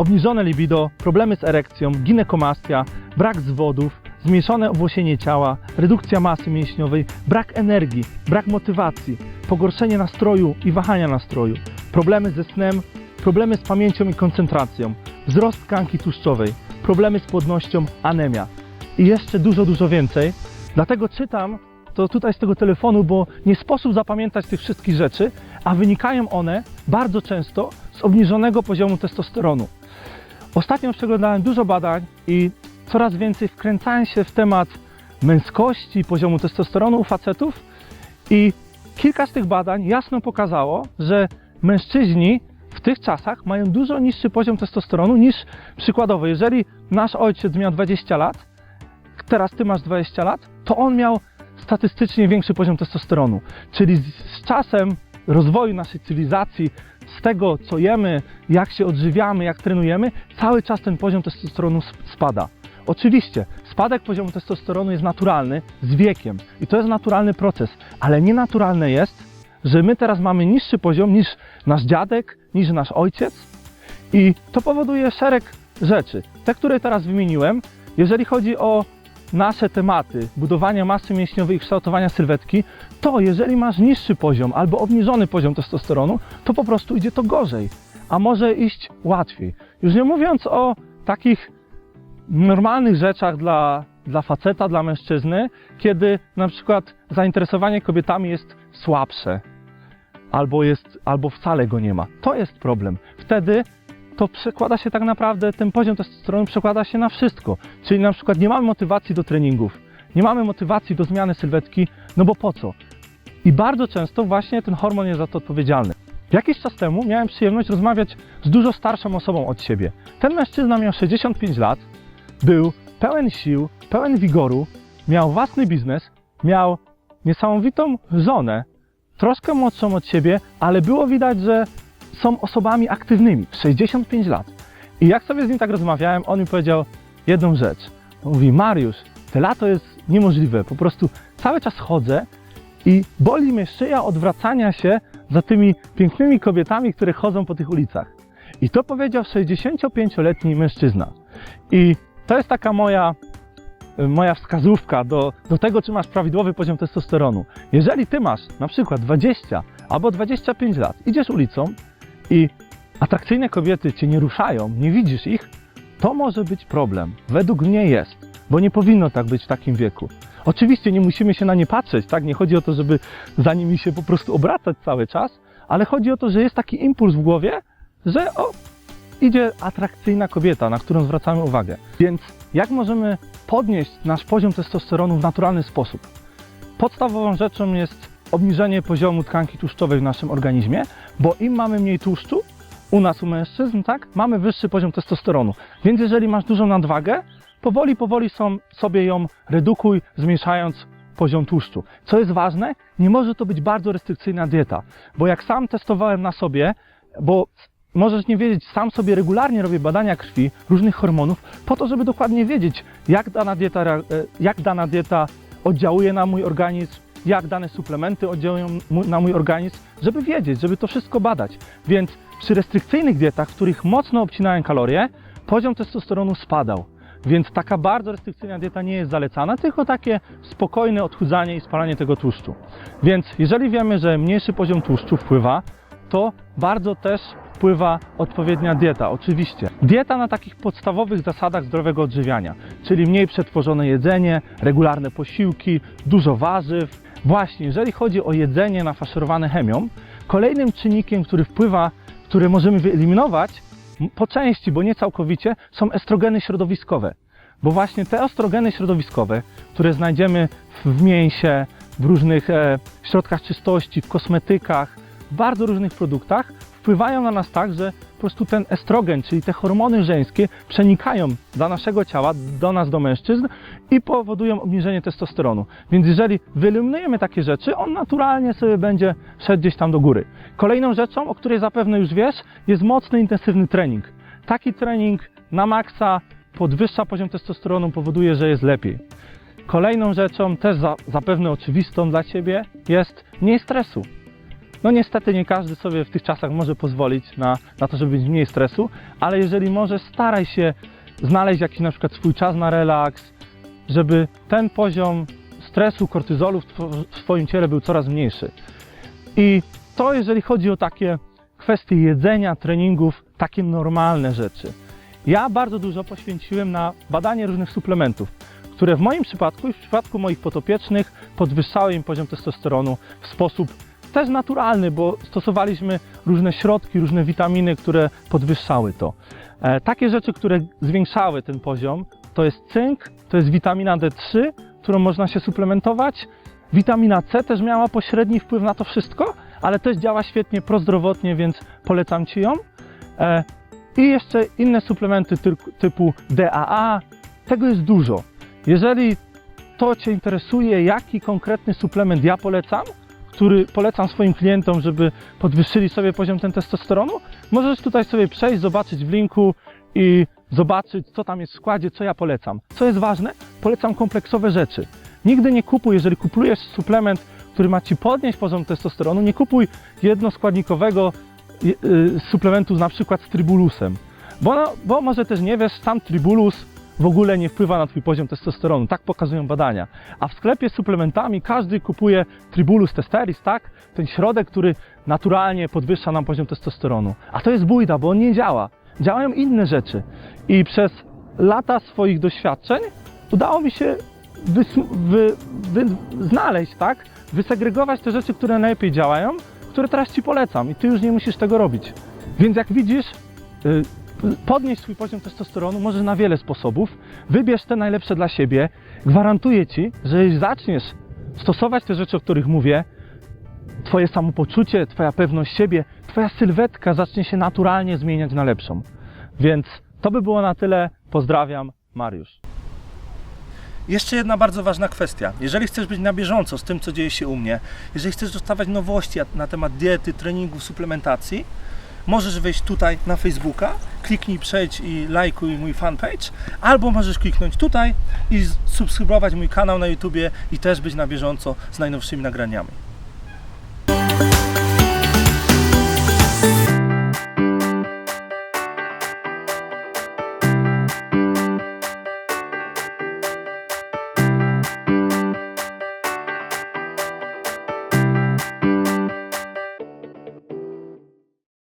obniżone libido, problemy z erekcją, ginekomastia, brak zwodów, zmniejszone owłosienie ciała, redukcja masy mięśniowej, brak energii, brak motywacji, pogorszenie nastroju i wahania nastroju, problemy ze snem, problemy z pamięcią i koncentracją, wzrost tkanki tłuszczowej, problemy z płodnością, anemia i jeszcze dużo, dużo więcej. Dlatego czytam to tutaj z tego telefonu, bo nie sposób zapamiętać tych wszystkich rzeczy, a wynikają one bardzo często z obniżonego poziomu testosteronu. Ostatnio przeglądałem dużo badań i coraz więcej wkręcałem się w temat męskości, poziomu testosteronu u facetów i kilka z tych badań jasno pokazało, że mężczyźni w tych czasach mają dużo niższy poziom testosteronu niż przykładowo, jeżeli nasz ojciec miał 20 lat, teraz ty masz 20 lat, to on miał statystycznie większy poziom testosteronu. Czyli z, z czasem rozwoju naszej cywilizacji, z tego co jemy, jak się odżywiamy, jak trenujemy, cały czas ten poziom testosteronu sp- spada. Oczywiście, spadek poziomu testosteronu jest naturalny z wiekiem i to jest naturalny proces, ale nienaturalne jest, że my teraz mamy niższy poziom niż nasz dziadek, niż nasz ojciec i to powoduje szereg rzeczy. Te, które teraz wymieniłem, jeżeli chodzi o nasze tematy budowania masy mięśniowej i kształtowania sylwetki, to jeżeli masz niższy poziom albo obniżony poziom testosteronu, to po prostu idzie to gorzej, a może iść łatwiej. Już nie mówiąc o takich normalnych rzeczach dla, dla faceta, dla mężczyzny, kiedy na przykład zainteresowanie kobietami jest słabsze, albo, jest, albo wcale go nie ma. To jest problem. Wtedy to przekłada się tak naprawdę, ten poziom testosteronu przekłada się na wszystko. Czyli na przykład nie mamy motywacji do treningów, nie mamy motywacji do zmiany sylwetki, no bo po co? I bardzo często właśnie ten hormon jest za to odpowiedzialny. Jakiś czas temu miałem przyjemność rozmawiać z dużo starszą osobą od siebie. Ten mężczyzna miał 65 lat, był pełen sił, pełen wigoru, miał własny biznes, miał niesamowitą żonę, troszkę młodszą od siebie, ale było widać, że są osobami aktywnymi, 65 lat. I jak sobie z nim tak rozmawiałem, on mi powiedział jedną rzecz. Mówi, Mariusz, te lato jest niemożliwe, po prostu cały czas chodzę i boli mnie szyja odwracania się za tymi pięknymi kobietami, które chodzą po tych ulicach. I to powiedział 65-letni mężczyzna. I to jest taka moja, moja wskazówka do, do tego, czy masz prawidłowy poziom testosteronu. Jeżeli ty masz na przykład 20 albo 25 lat, idziesz ulicą i atrakcyjne kobiety cię nie ruszają, nie widzisz ich, to może być problem. Według mnie jest, bo nie powinno tak być w takim wieku. Oczywiście nie musimy się na nie patrzeć, tak? Nie chodzi o to, żeby za nimi się po prostu obracać cały czas, ale chodzi o to, że jest taki impuls w głowie, że o, idzie atrakcyjna kobieta, na którą zwracamy uwagę. Więc jak możemy podnieść nasz poziom testosteronu w naturalny sposób? Podstawową rzeczą jest obniżenie poziomu tkanki tłuszczowej w naszym organizmie, bo im mamy mniej tłuszczu, u nas, u mężczyzn, tak, mamy wyższy poziom testosteronu. Więc jeżeli masz dużą nadwagę, powoli, powoli są, sobie ją redukuj, zmniejszając poziom tłuszczu. Co jest ważne, nie może to być bardzo restrykcyjna dieta, bo jak sam testowałem na sobie, bo możesz nie wiedzieć, sam sobie regularnie robię badania krwi różnych hormonów, po to, żeby dokładnie wiedzieć, jak dana dieta, e, jak dana dieta oddziałuje na mój organizm, jak dane suplementy oddziałują na mój organizm, żeby wiedzieć, żeby to wszystko badać. Więc przy restrykcyjnych dietach, w których mocno obcinałem kalorie, poziom testosteronu spadał. Więc taka bardzo restrykcyjna dieta nie jest zalecana, tylko takie spokojne odchudzanie i spalanie tego tłuszczu. Więc jeżeli wiemy, że mniejszy poziom tłuszczu wpływa, to bardzo też wpływa odpowiednia dieta, oczywiście. Dieta na takich podstawowych zasadach zdrowego odżywiania, czyli mniej przetworzone jedzenie, regularne posiłki, dużo warzyw. Właśnie, jeżeli chodzi o jedzenie nafaszerowane chemią, kolejnym czynnikiem, który wpływa, który możemy wyeliminować po części, bo nie całkowicie, są estrogeny środowiskowe. Bo właśnie te estrogeny środowiskowe, które znajdziemy w, w mięsie, w różnych e, środkach czystości, w kosmetykach, w bardzo różnych produktach, wpływają na nas tak, że po prostu ten estrogen, czyli te hormony żeńskie, przenikają do naszego ciała, do nas, do mężczyzn i powodują obniżenie testosteronu. Więc jeżeli wyeliminujemy takie rzeczy, on naturalnie sobie będzie szedł gdzieś tam do góry. Kolejną rzeczą, o której zapewne już wiesz, jest mocny, intensywny trening. Taki trening na maksa podwyższa poziom testosteronu, powoduje, że jest lepiej. Kolejną rzeczą, też za, zapewne oczywistą dla Ciebie, jest mniej stresu. No niestety nie każdy sobie w tych czasach może pozwolić na, na to, żeby mieć mniej stresu, ale jeżeli możesz, staraj się znaleźć jakiś na przykład swój czas na relaks, żeby ten poziom stresu, kortyzolu w, w Twoim ciele był coraz mniejszy. I to jeżeli chodzi o takie kwestie jedzenia, treningów, takie normalne rzeczy. Ja bardzo dużo poświęciłem na badanie różnych suplementów, które w moim przypadku i w przypadku moich potopiecznych podwyższały im poziom testosteronu w sposób też naturalny, bo stosowaliśmy różne środki, różne witaminy, które podwyższały to. E, takie rzeczy, które zwiększały ten poziom, to jest cynk, to jest witamina D3, którą można się suplementować. Witamina C też miała pośredni wpływ na to wszystko, ale też działa świetnie prozdrowotnie, więc polecam Ci ją. E, I jeszcze inne suplementy typu DAA. Tego jest dużo. Jeżeli to Cię interesuje, jaki konkretny suplement ja polecam, który polecam swoim klientom, żeby podwyższyli sobie poziom ten testosteronu, możesz tutaj sobie przejść, zobaczyć w linku i zobaczyć, co tam jest w składzie, co ja polecam. Co jest ważne, polecam kompleksowe rzeczy. Nigdy nie kupuj, jeżeli kupujesz suplement, który ma Ci podnieść poziom testosteronu, nie kupuj jednoskładnikowego y, suplementu na przykład z tribulusem. Bo, no, bo może też nie wiesz, sam tribulus w ogóle nie wpływa na Twój poziom testosteronu. Tak pokazują badania. A w sklepie z suplementami każdy kupuje tribulus testeris, tak? Ten środek, który naturalnie podwyższa nam poziom testosteronu. A to jest bójda, bo on nie działa. Działają inne rzeczy. I przez lata swoich doświadczeń udało mi się wy, wy, znaleźć, tak? Wysegregować te rzeczy, które najlepiej działają, które teraz Ci polecam i Ty już nie musisz tego robić. Więc jak widzisz, y, podnieść swój poziom testosteronu możesz na wiele sposobów. Wybierz te najlepsze dla siebie. Gwarantuję Ci, że jeśli zaczniesz stosować te rzeczy, o których mówię, Twoje samopoczucie, Twoja pewność siebie, Twoja sylwetka zacznie się naturalnie zmieniać na lepszą. Więc to by było na tyle. Pozdrawiam, Mariusz. Jeszcze jedna bardzo ważna kwestia. Jeżeli chcesz być na bieżąco z tym, co dzieje się u mnie, jeżeli chcesz dostawać nowości na temat diety, treningu, suplementacji, możesz wejść tutaj na Facebooka, kliknij przejdź i lajkuj mój fanpage, albo możesz kliknąć tutaj i subskrybować mój kanał na YouTubie i też być na bieżąco z najnowszymi nagraniami.